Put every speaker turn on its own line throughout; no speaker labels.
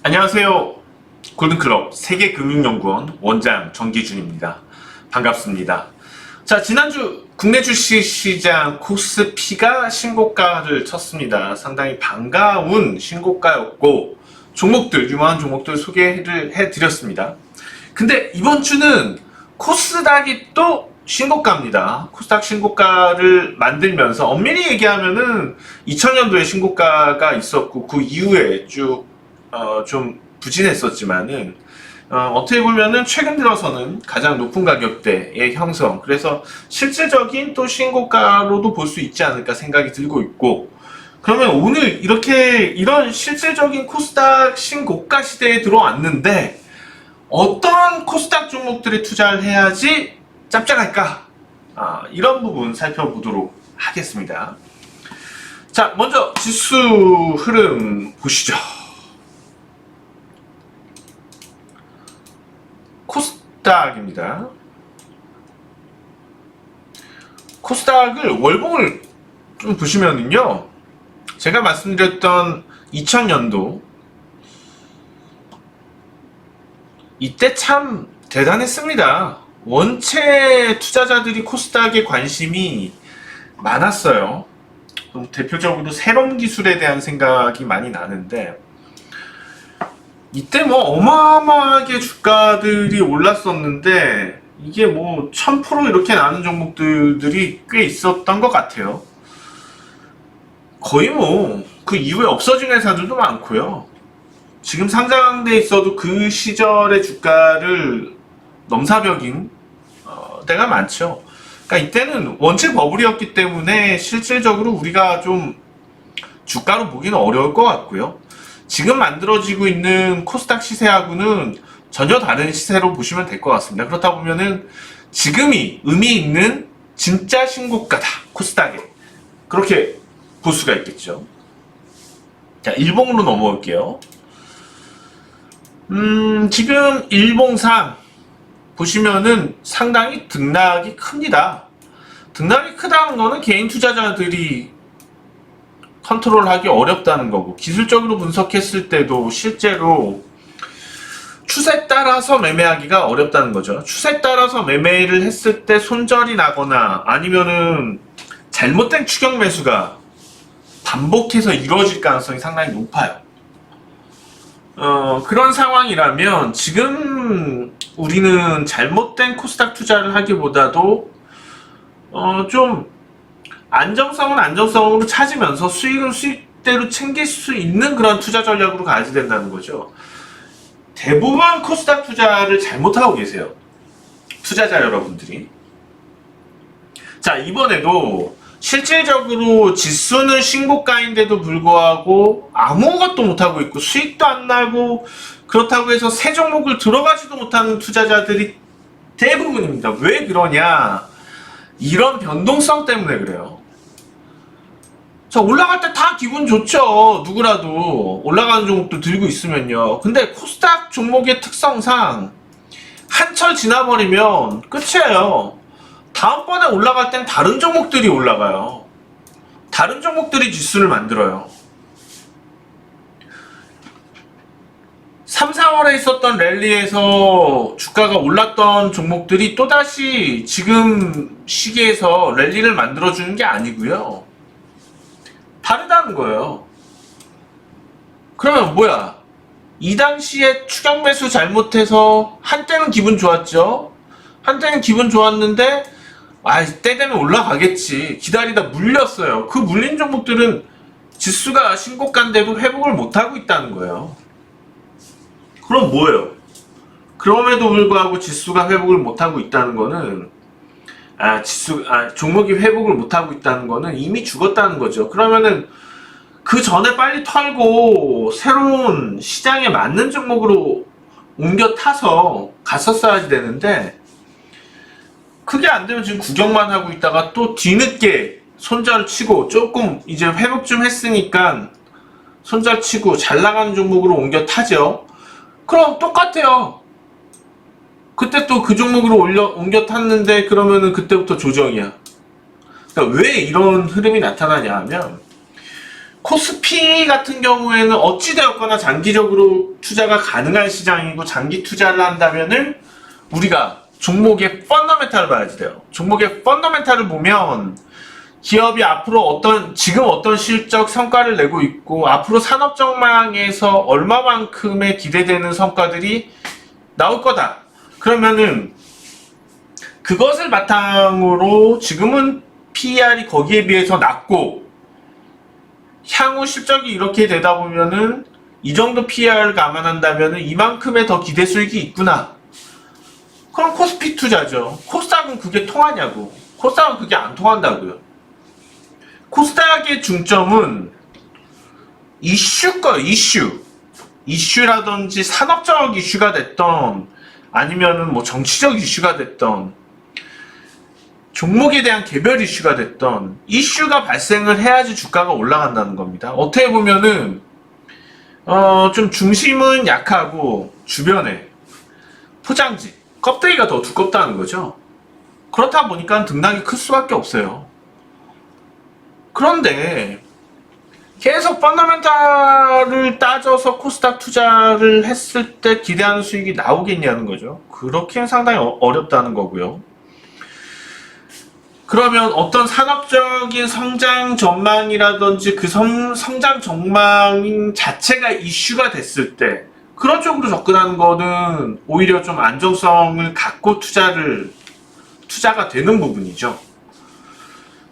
안녕하세요. 골든클럽 세계금융연구원 원장 정기준입니다. 반갑습니다. 자, 지난주 국내 주식 시장 코스피가 신고가를 쳤습니다. 상당히 반가운 신고가였고, 종목들, 유망한 종목들 소개를 해드렸습니다. 근데 이번 주는 코스닥이 또 신고가입니다. 코스닥 신고가를 만들면서 엄밀히 얘기하면은 2000년도에 신고가가 있었고 그 이후에 쭉 어, 좀 부진했었지만은 어, 떻게 보면은 최근 들어서는 가장 높은 가격대의 형성 그래서 실질적인 또 신고가로도 볼 수 있지 않을까 생각이 들고 있고 그러면 오늘 이렇게 이런 실질적인 코스닥 신고가 시대에 들어왔는데 어떤 코스닥 종목들에 투자를 해야지 짭짤할까? 아, 이런 부분 살펴보도록 하겠습니다. 자, 먼저 지수 흐름 보시죠. 코스닥입니다. 코스닥을 월봉을 좀 보시면은요. 제가 말씀드렸던 2000년도 이때 참 대단했습니다. 원체 투자자들이 코스닥에 관심이 많았어요. 좀 대표적으로 새로운 기술에 대한 생각이 많이 나는데 이때 뭐 어마어마하게 주가들이 올랐었는데 이게 뭐 1000% 이렇게 나는 종목들이 꽤 있었던 것 같아요. 거의 뭐 그 이후에 없어진 회사들도 많고요. 지금 상장돼 있어도 그 시절의 주가를 넘사벽인 어, 때가 많죠. 그러니까 이때는 원체 버블이었기 때문에 실질적으로 우리가 좀 주가로 보기는 어려울 것 같고요. 지금 만들어지고 있는 코스닥 시세하고는 전혀 다른 시세로 보시면 될 것 같습니다. 그렇다 보면은 지금이 의미 있는 진짜 신고가다 코스닥에 그렇게 볼 수가 있겠죠. 자 일봉으로 넘어올게요. 음 지금 일봉상 보시면은 상당히 등락이 큽니다. 등락이 크다는 거는 개인 투자자들이 컨트롤하기 어렵다는 거고 기술적으로 분석했을 때도 실제로 추세 따라서 매매하기가 어렵다는 거죠. 추세 따라서 매매를 했을 때 손절이 나거나 아니면은 잘못된 추격 매수가 반복해서 이루어질 가능성이 상당히 높아요. 어, 그런 상황이라면 지금 우리는 잘못된 코스닥 투자를 하기보다도 어, 좀 안정성은 안정성으로 찾으면서 수익은 수익대로 챙길 수 있는 그런 투자 전략으로 가야지 된다는 거죠. 대부분 코스닥 투자를 잘못하고 계세요. 투자자 여러분들이. 자, 이번에도 실질적으로 지수는 신고가인데도 불구하고 아무것도 못하고 있고 수익도 안 나고 그렇다고 해서 새 종목을 들어가지도 못하는 투자자들이 대부분입니다. 왜 그러냐? 이런 변동성 때문에 그래요. 자, 올라갈 때 다 기분 좋죠. 누구라도. 올라가는 종목도 들고 있으면요. 근데 코스닥 종목의 특성상 한철 지나버리면 끝이에요. 다음번에 올라갈 땐 다른 종목들이 올라가요. 다른 종목들이 지수를 만들어요. 3, 4월에 있었던 랠리에서 주가가 올랐던 종목들이 또다시 지금 시기에서 랠리를 만들어주는 게 아니고요. 다르다는 거예요. 그러면 뭐야? 이 당시에 추격 매수 잘못해서 한때는 기분 좋았죠? 한때는 기분 좋았는데 아, 때 되면 올라가겠지. 기다리다 물렸어요. 그 물린 종목들은 지수가 신고가인데도 회복을 못하고 있다는 거예요. 그럼 뭐예요? 그럼에도 불구하고 지수가 회복을 못하고 있다는 거는 아 지수 아 종목이 회복을 못하고 있다는 거는 이미 죽었다는 거죠. 그러면은 그 전에 빨리 털고 새로운 시장에 맞는 종목으로 옮겨 타서 갔었어야지 되는데 그게 안 되면 지금 구경만 하고 있다가 또 뒤늦게 손절 치고 조금 이제 회복 좀 했으니까 손절 치고 잘 나가는 종목으로 옮겨 타죠. 그럼 똑같아요. 그때 또 그 종목으로 올려 옮겨 탔는데 그러면은 그때부터 조정이야. 그러니까 왜 이런 흐름이 나타나냐 하면 코스피 같은 경우에는 어찌되었거나 장기적으로 투자가 가능한 시장이고 장기 투자를 한다면은 우리가 종목의 펀더멘탈을 봐야지 돼요. 종목의 펀더멘탈을 보면 기업이 앞으로 어떤 지금 어떤 실적 성과를 내고 있고 앞으로 산업 전망에서 얼마만큼의 기대되는 성과들이 나올 거다. 그러면은 그것을 바탕으로 지금은 PER이 거기에 비해서 낮고 향후 실적이 이렇게 되다 보면은 이 정도 PER을 감안한다면은 이만큼의 더 기대 수익이 있구나. 그럼 코스피 투자죠. 코스닥은 그게 통하냐고. 코스닥은 그게 안 통한다고요. 코스닥의 중점은 이슈 거예요, 이슈. 이슈라든지 산업적 이슈가 됐던 아니면은 뭐 정치적 이슈가 됐던 종목에 대한 개별 이슈가 됐던 이슈가 발생을 해야지 주가가 올라간다는 겁니다. 어떻게 보면은 어, 좀 중심은 약하고 주변에 포장지, 껍데기가 더 두껍다는 거죠. 그렇다 보니까 등락이 클 수밖에 없어요. 그런데 계속 펀더멘탈을 따져서 코스닥 투자를 했을 때 기대하는 수익이 나오겠냐는 거죠. 그렇게는 상당히 어- 어렵다는 거고요. 그러면 어떤 산업적인 성장 전망이라든지 그 성, 성장 전망 자체가 이슈가 됐을 때 그런 쪽으로 접근하는 거는 오히려 좀 안정성을 갖고 투자를 투자가 되는 부분이죠.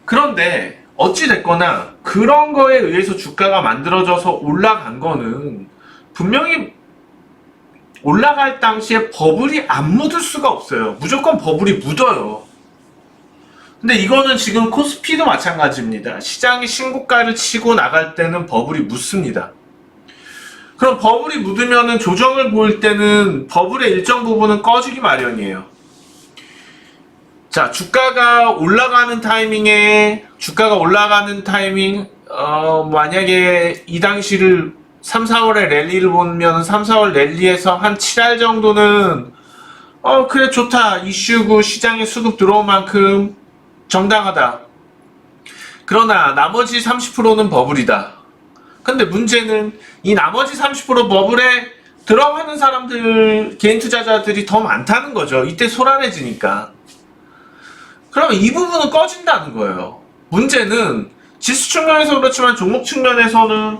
그런데 어찌 됐거나 그런 거에 의해서 주가가 만들어져서 올라간 거는 분명히 올라갈 당시에 버블이 안 묻을 수가 없어요. 무조건 버블이 묻어요. 근데 이거는 지금 코스피도 마찬가지입니다. 시장이 신고가를 치고 나갈 때는 버블이 묻습니다. 그럼 버블이 묻으면은 조정을 보일 때는 버블의 일정 부분은 꺼지기 마련이에요. 자, 주가가 올라가는 타이밍에, 주가가 올라가는 타이밍, 어, 만약에 이 당시를 3, 4월에 랠리를 보면 3, 4월 랠리에서 한 7할 정도는, 어, 그래, 좋다. 이슈고 시장에 수급 들어온 만큼 정당하다. 그러나 나머지 30%는 버블이다. 근데 문제는 이 나머지 30% 버블에 들어가는 사람들, 개인 투자자들이 더 많다는 거죠. 이때 소란해지니까. 그러면 이 부분은 꺼진다는 거예요. 문제는 지수 측면에서 그렇지만 종목 측면에서는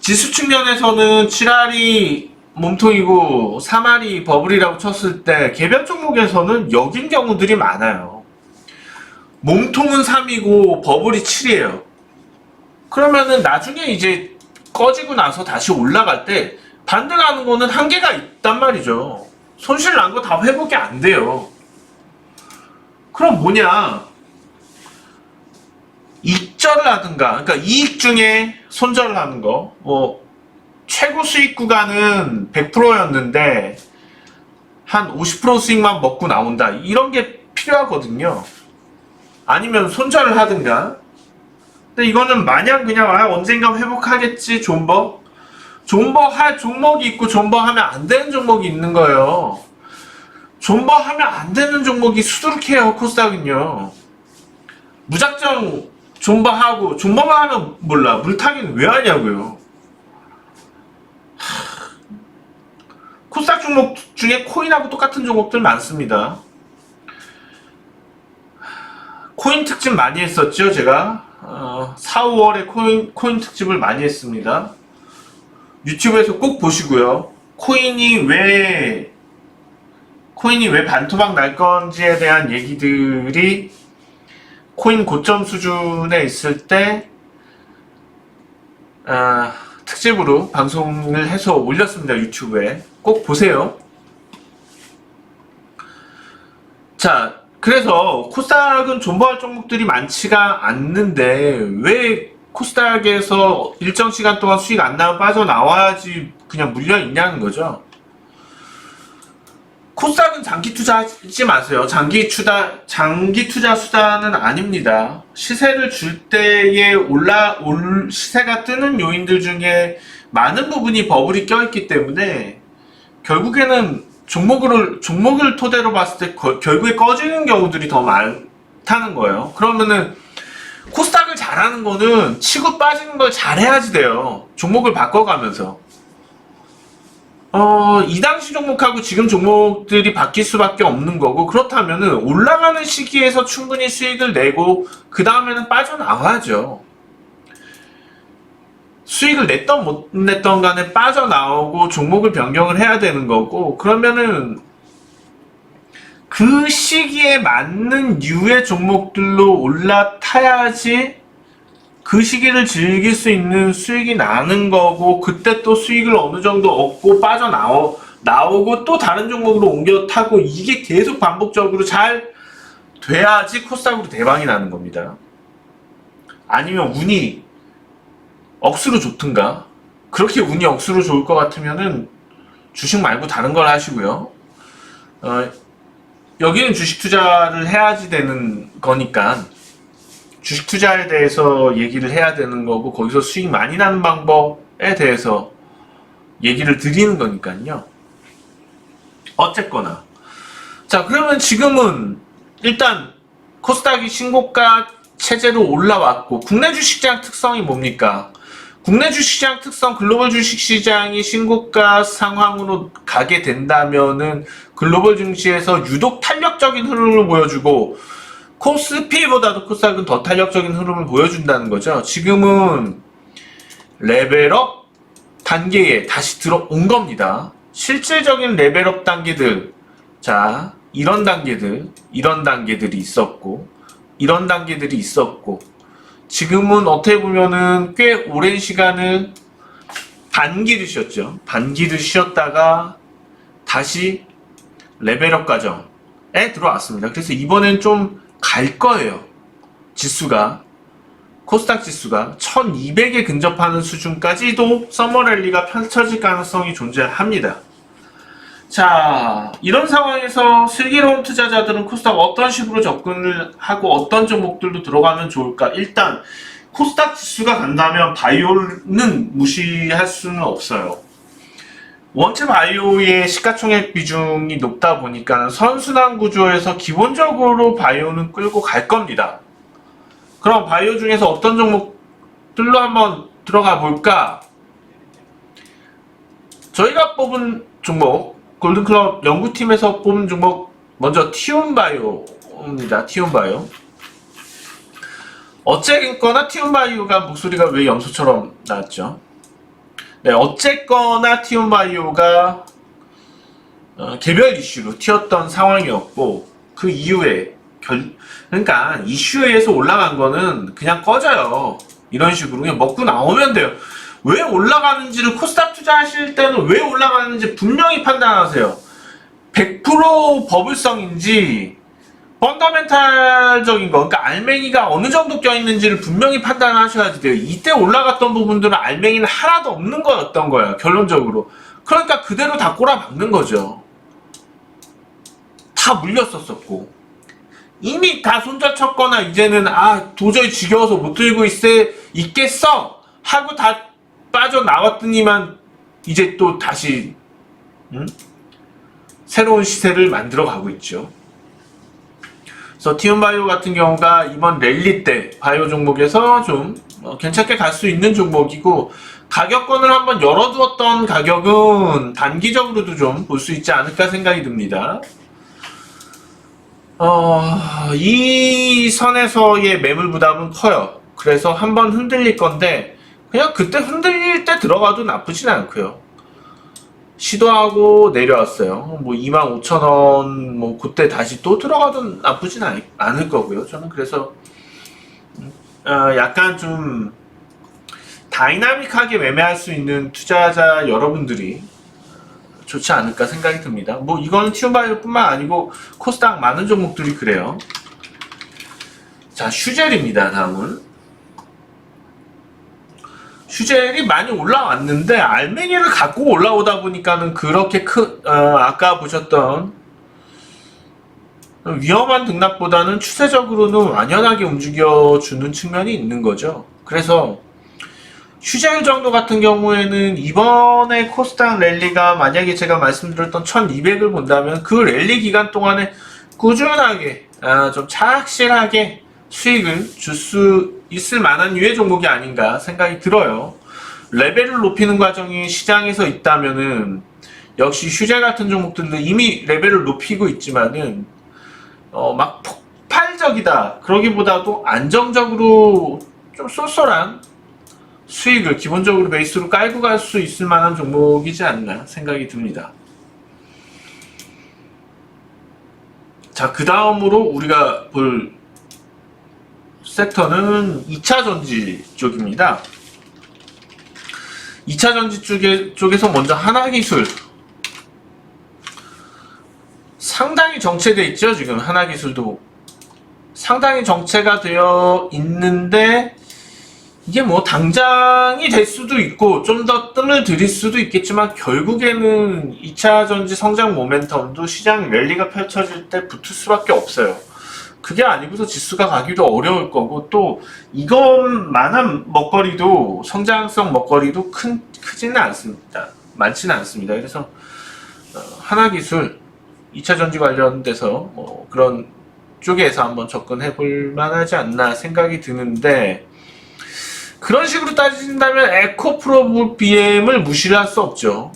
지수 측면에서는 7알이 몸통이고 3알이 버블이라고 쳤을 때 개별 종목에서는 여긴 경우들이 많아요. 몸통은 3이고 버블이 7이에요. 그러면은 나중에 이제 꺼지고 나서 다시 올라갈 때 반등하는 거는 한계가 있단 말이죠. 손실 난 거 다 회복이 안 돼요. 그럼 뭐냐? 익절을 하든가, 그러니까 이익 중에 손절을 하는 거, 뭐, 최고 수익 구간은 100%였는데, 한 50% 수익만 먹고 나온다. 이런 게 필요하거든요. 아니면 손절을 하든가. 근데 이거는 마냥 그냥, 아, 언젠가 회복하겠지, 존버? 존버 할 종목이 있고, 존버 하면 안 되는 종목이 있는 거예요. 존버하면 안 되는 종목이 수두룩해요 코스닥은요. 무작정 존버하고 존버만 하면 몰라. 물타기는 왜 하냐고요. 하, 코스닥 종목 중에 코인하고 똑같은 종목들 많습니다. 코인 특집 많이 했었죠 제가? 어, 4, 5월에 코인, 코인 특집을 많이 했습니다. 유튜브에서 꼭 보시고요. 코인이 왜 코인이 왜 반토막 날 건지에 대한 얘기들이 코인 고점 수준에 있을 때 아, 특집으로 방송을 해서 올렸습니다 유튜브에. 꼭 보세요. 자 그래서 코스닥은 존버할 종목들이 많지가 않는데 왜 코스닥에서 일정 시간 동안 수익 안 나면 빠져나와야지 그냥 물려 있냐는 거죠 코스닥은 장기 투자하지 마세요. 장기 투자 장기 투자 수단은 아닙니다. 시세를 줄 때에 올라 올 시세가 뜨는 요인들 중에 많은 부분이 버블이 껴있기 때문에 결국에는 종목을 종목을 토대로 봤을 때 거- 결국에 꺼지는 경우들이 더 많다는 거예요. 그러면은 코스닥을 잘하는 거는 치고 빠지는 걸 잘해야지 돼요. 종목을 바꿔가면서. 어, 이 당시 종목하고 지금 종목들이 바뀔 수밖에 없는 거고, 그렇다면은 올라가는 시기에서 충분히 수익을 내고, 그 다음에는 빠져나와야죠. 수익을 냈던 못 냈던 간에 빠져나오고 종목을 변경을 해야 되는 거고, 그러면은 그 시기에 맞는 유의 종목들로 올라타야지 그 시기를 즐길 수 있는 수익이 나는 거고 그때 또 수익을 어느 정도 얻고 빠져나오 나오고 또 다른 종목으로 옮겨 타고 이게 계속 반복적으로 잘 돼야지 코스닥으로 대박이 나는 겁니다. 아니면 운이 억수로 좋든가 그렇게 운이 억수로 좋을 것 같으면은 주식 말고 다른 걸 하시고요. 어, 여기는 주식 투자를 해야지 되는 거니까 주식 투자에 대해서 얘기를 해야 되는 거고 거기서 수익 많이 나는 방법에 대해서 얘기를 드리는 거니까요. 어쨌거나 자 그러면 지금은 일단 코스닥이 신고가 체제로 올라왔고 국내 주식시장 특성이 뭡니까? 국내 주식시장 특성 글로벌 주식시장이 신고가 상황으로 가게 된다면은 글로벌 증시에서 유독 탄력적인 흐름을 보여주고 코스피보다도 코스닥은 더 탄력적인 흐름을 보여준다는 거죠. 지금은 레벨업 단계에 다시 들어온 겁니다. 실질적인 레벨업 단계들, 자, 이런 단계들, 이런 단계들이 있었고, 이런 단계들이 있었고, 지금은 어떻게 보면은 꽤 오랜 시간을 반기를 쉬었죠. 반기를 쉬었다가 다시 레벨업 과정에 들어왔습니다. 그래서 이번엔 좀 갈 거예요. 지수가. 코스닥 지수가 1200에 근접하는 수준까지도 서머랠리가 펼쳐질 가능성이 존재합니다. 자, 이런 상황에서 슬기로운 투자자들은 코스닥 어떤 식으로 접근을 하고 어떤 종목들로 들어가면 좋을까? 일단 코스닥 지수가 간다면 바이오는 무시할 수는 없어요. 원체 바이오의 시가총액 비중이 높다 보니까 선순환 구조에서 기본적으로 바이오는 끌고 갈 겁니다. 그럼 바이오 중에서 어떤 종목들로 한번 들어가 볼까? 저희가 뽑은 종목, 골든클럽 연구팀에서 뽑은 종목, 먼저 티온바이오입니다. 티온바이오. 어쨌거나 티온바이오가 목소리가 왜 염소처럼 나왔죠? 네, 어쨌거나 티온바이오가 어, 개별 이슈로 튀었던 상황이었고 그 이후에 결, 그러니까 이슈에서 올라간 거는 그냥 꺼져요. 이런 식으로 그냥 먹고 나오면 돼요. 왜 올라가는지를 코스닥 투자하실 때는 왜 올라가는지 분명히 판단하세요. 100% 버블성인지 펀더멘탈적인 거, 그러니까 알맹이가 어느 정도 껴있는지를 분명히 판단하셔야지 돼요. 이때 올라갔던 부분들은 알맹이는 하나도 없는 거였던 거예요, 결론적으로. 그러니까 그대로 다 꼬라박는 거죠. 다 물렸었었고. 이미 다 손절쳤거나 이제는 아 도저히 지겨워서 못 들고 있어 있겠어 하고 다 빠져나왔더니만 이제 또 다시 음? 새로운 시세를 만들어 가고 있죠. 그래서 티움바이오 같은 경우가 이번 랠리 때 바이오 종목에서 좀 어, 괜찮게 갈 수 있는 종목이고 가격권을 한번 열어두었던 가격은 단기적으로도 좀 볼 수 있지 않을까 생각이 듭니다. 어, 이 선에서의 매물 부담은 커요. 그래서 한번 흔들릴 건데 그냥 그때 흔들릴 때 들어가도 나쁘진 않고요. 시도하고 내려왔어요. 뭐 25,000원 뭐 그때 다시 또 들어가도 나쁘진 않, 않을 거고요. 저는 그래서 음, 어, 약간 좀 다이나믹하게 매매할 수 있는 투자자 여러분들이 좋지 않을까 생각이 듭니다. 뭐 이건 티움바이오뿐만 아니고 코스닥 많은 종목들이 그래요. 자 슈젤입니다. 다음은 슈젤이 많이 올라왔는데 알맹이를 갖고 올라오다 보니까는 그렇게 큰 어, 아까 보셨던 위험한 등락보다는 추세적으로는 완연하게 움직여 주는 측면이 있는 거죠. 그래서 휴젤 정도 같은 경우에는 이번에 코스닥 랠리가 만약에 제가 말씀드렸던 1200을 본다면 그 랠리 기간 동안에 꾸준하게 아, 좀 착실하게 수익을 줄 수 있을 만한 유해 종목이 아닌가 생각이 들어요. 레벨을 높이는 과정이 시장에서 있다면은 역시 휴재 같은 종목들도 이미 레벨을 높이고 있지만은 어, 막 폭발적이다 그러기보다도 안정적으로 좀 쏠쏠한 수익을 기본적으로 베이스로 깔고 갈 수 있을 만한 종목이지 않나 생각이 듭니다. 자, 그 다음으로 우리가 볼 섹터는 2차 전지 쪽입니다. 2차 전지 쪽에, 쪽에서 먼저 하나기술. 상당히 정체돼 있죠, 지금 하나기술도. 상당히 정체가 되어 있는데, 이게 뭐 당장이 될 수도 있고 좀 더 뜸을 들일 수도 있겠지만 결국에는 2차 전지 성장 모멘텀도 시장 랠리가 펼쳐질 때 붙을 수밖에 없어요. 그게 아니고서 지수가 가기도 어려울 거고 또 이것만한 먹거리도 성장성 먹거리도 큰 크지는 않습니다. 많지는 않습니다. 그래서 어, 하나 기술 2차 전지 관련돼서 뭐 그런 쪽에서 한번 접근해 볼 만하지 않나 생각이 드는데 그런 식으로 따진다면 에코프로 BM을 무시를 할 수 없죠.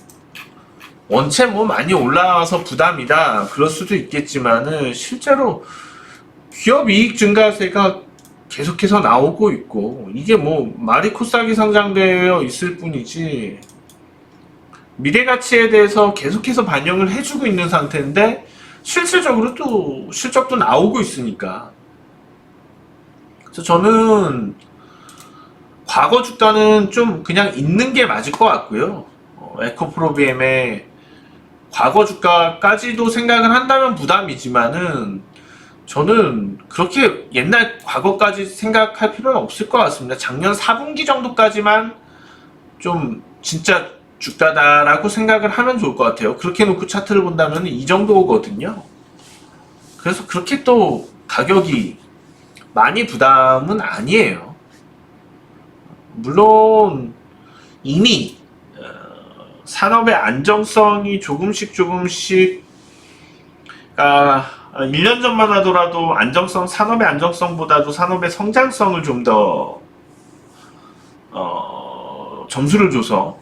원체 뭐 많이 올라와서 부담이다. 그럴 수도 있겠지만은 실제로 기업 이익 증가세가 계속해서 나오고 있고 이게 뭐 말이 코싸기 상장되어 있을 뿐이지 미래 가치에 대해서 계속해서 반영을 해주고 있는 상태인데 실질적으로 또 실적도 나오고 있으니까 그래서 저는 과거 주가는 좀 그냥 있는 게 맞을 것 같고요. 어, 에코프로비엠의 과거 주가까지도 생각을 한다면 부담이지만은 저는 그렇게 옛날 과거까지 생각할 필요는 없을 것 같습니다. 작년 4분기 정도까지만 좀 진짜 주가다라고 생각을 하면 좋을 것 같아요. 그렇게 놓고 차트를 본다면 이 정도거든요. 그래서 그렇게 또 가격이 많이 부담은 아니에요. 물론 이미 어, 산업의 안정성이 조금씩 조금씩 아, 1년 전만 하더라도 안정성 산업의 안정성보다도 산업의 성장성을 좀더 어, 점수를 줘서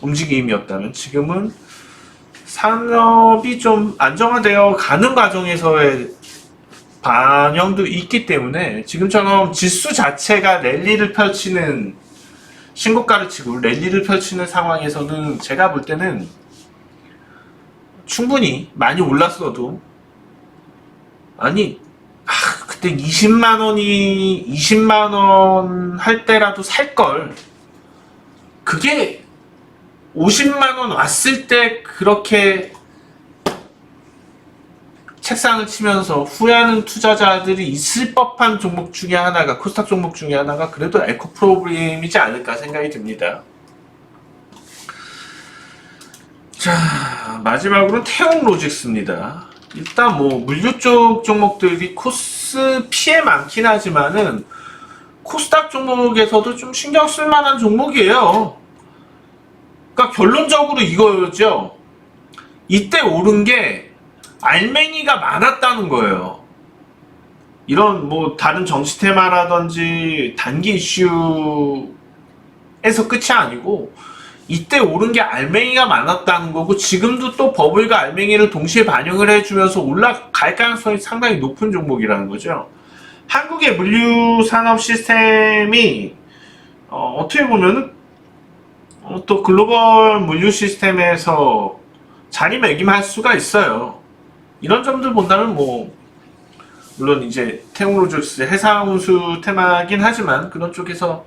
움직임이었다면 지금은 산업이 좀 안정화되어 가는 과정에서의 반영도 있기 때문에 지금처럼 지수 자체가 랠리를 펼치는 신고가를 치고 랠리를 펼치는 상황에서는 제가 볼 때는 충분히 많이 올랐어도 아니 아, 그때 20만 원이 20만 원 할 때라도 살 걸 그게 50만 원 왔을 때 그렇게 책상을 치면서 후회하는 투자자들이 있을 법한 종목 중에 하나가 코스닥 종목 중에 하나가 그래도 에코 프로그램이지 않을까 생각이 듭니다. 자 마지막으로 태용 로직스입니다. 일단 뭐 물류 쪽 종목들이 코스 피해 많긴 하지만은 코스닥 종목에서도 좀 신경 쓸 만한 종목이에요. 그러니까 결론적으로 이거죠. 이때 오른 게 알맹이가 많았다는 거예요. 이런 뭐 다른 정치 테마라든지 단기 이슈에서 끝이 아니고 이때 오른 게 알맹이가 많았다는 거고 지금도 또 버블과 알맹이를 동시에 반영을 해주면서 올라갈 가능성이 상당히 높은 종목이라는 거죠. 한국의 물류 산업 시스템이 어, 떻게 보면은 어, 또 글로벌 물류 시스템에서 자리매김할 수가 있어요. 이런 점들 본다면 뭐 물론 이제 테크놀로지스 해상 운수 테마긴 하지만 그런 쪽에서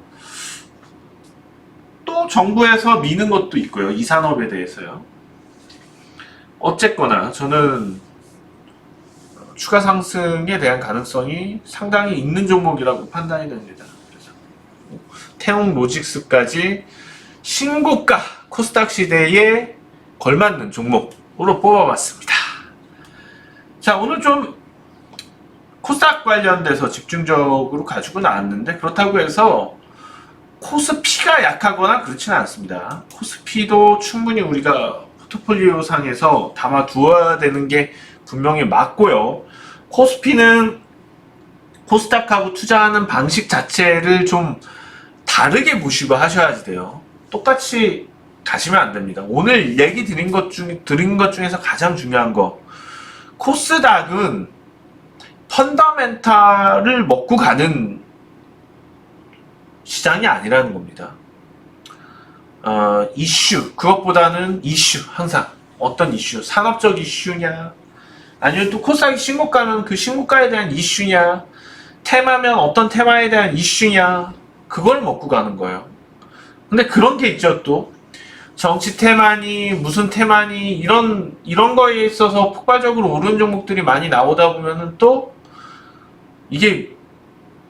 또 정부에서 미는 것도 있고요. 이 산업에 대해서요. 어쨌거나 저는 추가 상승에 대한 가능성이 상당히 있는 종목이라고 판단이 됩니다. 그래서 태웅 로직스까지 신고가 코스닥 시대에 걸맞는 종목으로 뽑아봤습니다. 자, 오늘 좀 코스닥 관련돼서 집중적으로 가지고 나왔는데 그렇다고 해서 코스피가 약하거나 그렇지는 않습니다. 코스피도 충분히 우리가 포트폴리오 상에서 담아 두어야 되는 게 분명히 맞고요. 코스피는 코스닥하고 투자하는 방식 자체를 좀 다르게 보시고 하셔야지 돼요. 똑같이 가시면 안 됩니다. 오늘 얘기 드린 것 중, 드린 것 중에서 가장 중요한 거. 코스닥은 펀더멘탈을 먹고 가는 시장이 아니라는 겁니다. 어, 이슈, 그것보다는 이슈, 항상. 어떤 이슈, 산업적 이슈냐, 아니면 또 코스닥이 신고가면 그 신고가에 대한 이슈냐, 테마면 어떤 테마에 대한 이슈냐, 그걸 먹고 가는 거예요. 근데 그런 게 있죠, 또. 정치 테마니, 무슨 테마니, 이런, 이런 거에 있어서 폭발적으로 오르는 종목들이 많이 나오다 보면은 또, 이게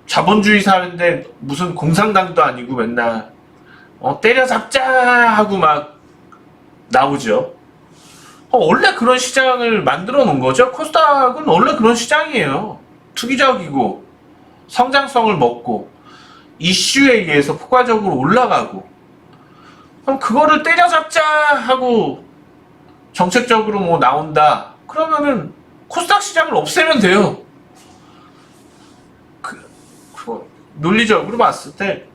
자본주의 사회인데 무슨 공산당도 아니고 맨날, 어, 때려잡자! 하고 막 나오죠. 어, 원래 그런 시장을 만들어 놓은 거죠. 코스닥은 원래 그런 시장이에요. 투기적이고, 성장성을 먹고, 이슈에 의해서 폭발적으로 올라가고, 그럼 그거를 때려잡자 하고 정책적으로 뭐 나온다. 그러면은 코스닥 시장을 없애면 돼요. 그, 그거 논리적으로 봤을 때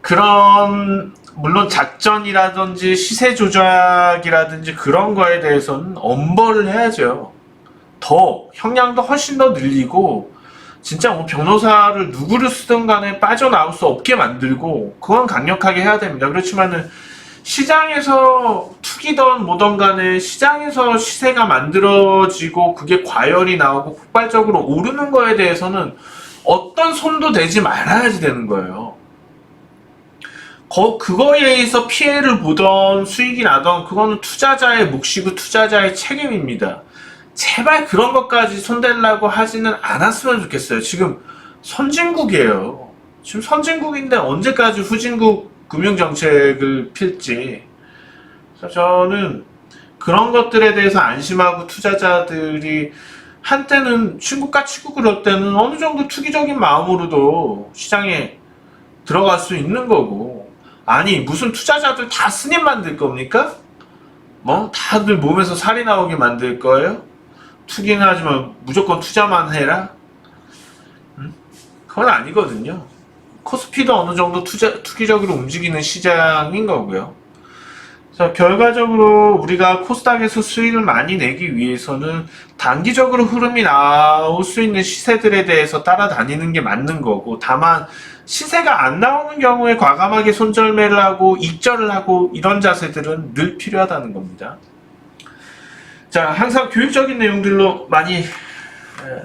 그런 물론 작전이라든지 시세 조작이라든지 그런 거에 대해서는 엄벌을 해야죠. 더 형량도 훨씬 더 늘리고 진짜 뭐 변호사를 누구를 쓰든 간에 빠져나올 수 없게 만들고 그건 강력하게 해야 됩니다. 그렇지만은 시장에서 투기던 뭐던 간에 시장에서 시세가 만들어지고 그게 과열이 나오고 폭발적으로 오르는 거에 대해서는 어떤 손도 대지 말아야지 되는 거예요. 거, 그거에 의해서 피해를 보던 수익이 나던 그거는 투자자의 몫이고 투자자의 책임입니다. 제발 그런 것까지 손대려고 하지는 않았으면 좋겠어요. 지금 선진국이에요. 지금 선진국인데 언제까지 후진국 금융정책을 필지. 저는 그런 것들에 대해서 안심하고 투자자들이 한때는 친구가 치고 그럴 때는 어느 정도 투기적인 마음으로도 시장에 들어갈 수 있는 거고. 아니, 무슨 투자자들 다 스님 만들 겁니까? 뭐? 다들 몸에서 살이 나오게 만들 거예요? 투기는 하지만 무조건 투자만 해라? 음? 그건 아니거든요. 코스피도 어느 정도 투자, 투기적으로 움직이는 시장인 거고요. 그래서 결과적으로 우리가 코스닥에서 수익을 많이 내기 위해서는 단기적으로 흐름이 나올 수 있는 시세들에 대해서 따라다니는 게 맞는 거고, 다만 시세가 안 나오는 경우에 과감하게 손절매를 하고 익절을 하고 이런 자세들은 늘 필요하다는 겁니다. 자, 항상 교육적인 내용들로 많이 에,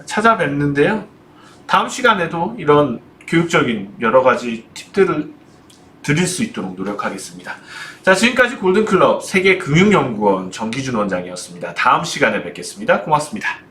찾아뵙는데요. 다음 시간에도 이런 교육적인 여러 가지 팁들을 드릴 수 있도록 노력하겠습니다. 자, 지금까지 골든클럽 세계금융연구원 정기준 원장이었습니다. 다음 시간에 뵙겠습니다. 고맙습니다.